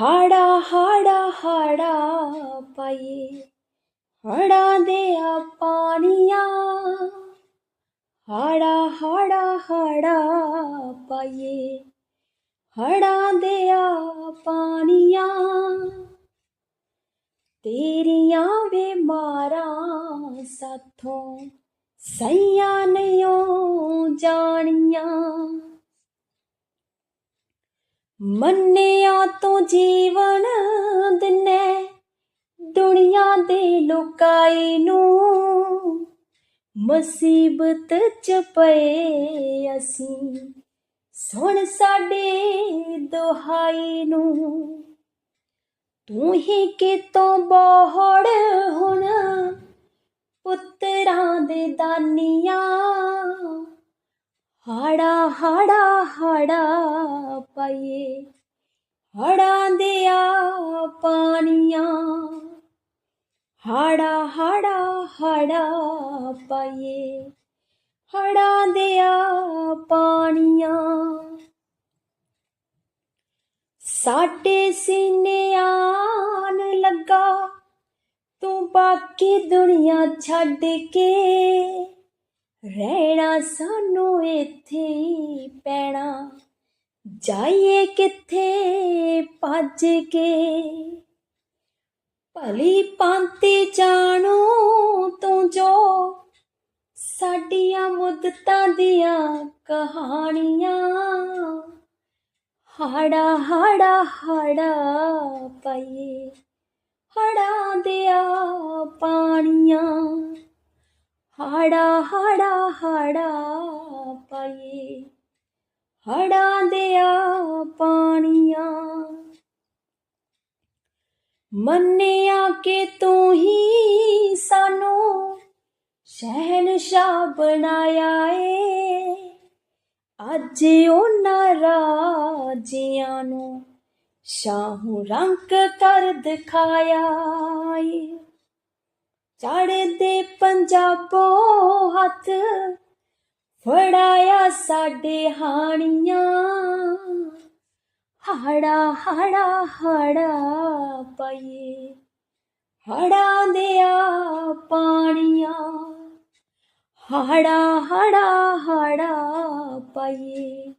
ਹਾੜਾ ਹਾੜਾ ਹਾੜਾ ਪਾਈਏ। ਹੜਾਂ ਦੇ ਆ ਪਾਣੀਆਂ। ਹਾੜਾ ਹਾੜਾ ਹਾੜਾ ਪਾਈਏ। ਹੜਾਂ ਦੇ ਆ ਪਾਣੀਆਂ। ਤੇਰੀਆਂ ਵੇ ਮਾਰਾਂ ਸਾਥੋਂ, ਸਈਆਂ ਨਿਉ ਜਾਣੀਆਂ। ਮੰਨਿਆ ਤੋਂ ਜੀਵਨ ਦਿਨੇ, ਦੁਨੀਆ ਦੇ ਲੋਕਾਈ ਨੂੰ ਮੁਸੀਬਤ ਚ ਪਏ ਅਸੀਂ। ਸੁਣ ਸਾਡੇ ਦੁਹਾਈ ਨੂੰ, ਤੂੰ ਹੀ ਕਿਤੋਂ ਬੋਹੜ ਹੁਣ, ਪੁੱਤਰਾਂ ਦੇ ਦਾਨੀਆਂ ਹਾੜਾ ਹਾੜਾ ਹਾੜਾ ਪਾਈਏ। ਹੜਾਂ ਦੇ ਆ ਪਾਣੀਆਂ। ਹਾੜਾ ਹਾੜਾ ਹਾੜਾ ਪਾਈਏ। ਹੜਾਂ ਦੇ ਆ ਪਾਣੀਆਂ। ਸਾਡੇ ਸੀਨੇ ਆਨ ਲੱਗਾ। ਤੂੰ ਬਾਕੀ ਦੁਨੀਆ ਛੱਡ ਕੇ ਰਹਿਣਾ ਸਾਨੂੰ ਇੱਥੇ ਹੀ ਪੈਣਾ। ਜਾਈਏ ਕਿੱਥੇ ਭੱਜ ਕੇ। ਭਲੀ ਪਾਂਤੀ ਜਾਣੋ ਤੂੰ ਜੋ। ਸਾਡੀਆਂ ਮੁੱਦਤਾਂ ਦੀਆਂ ਕਹਾਣੀਆਂ। ਹਾੜਾ ਹਾੜਾ ਹਾੜਾ ਪਾਈਏ। ਹੜਾ ਦਿਆ ਪਾਣੀਆਂ। ਹਾੜਾ ਹਾੜਾ ਹਾੜਾ ਪਾਈਏ। ਹੜਾਂ ਦੇ ਆ ਪਾਣੀਆਂ। ਮੰਨਿਆ ਕਿ ਤੂੰ ਹੀ ਸਾਨੂੰ ਸ਼ਹਿਨशाह ਬਣਾਇਆ ਏ। ਅੱਜ ਉਹਨਾਂ ਰਾਜਿਆਂ ਨੂੰ ਸ਼ਾਹੂ ਰੰਗ ਕਰ ਦਿਖਾਇਆ ਏ। ਚੜਦੇ ਪੰਜਾਬੋ ਹੱਥ ਫੜਾਇਆ ਸਾਡੇ ਹਾਣੀਆਂ। ਹਾੜਾ ਹਾੜਾ ਹਾੜਾ ਪਈਏ। ਹੜਾਂ ਦੇ ਆ ਪਾਣੀਆਂ। ਹਾੜਾ ਹਾੜਾ ਹਾੜਾ ਪਈਏ।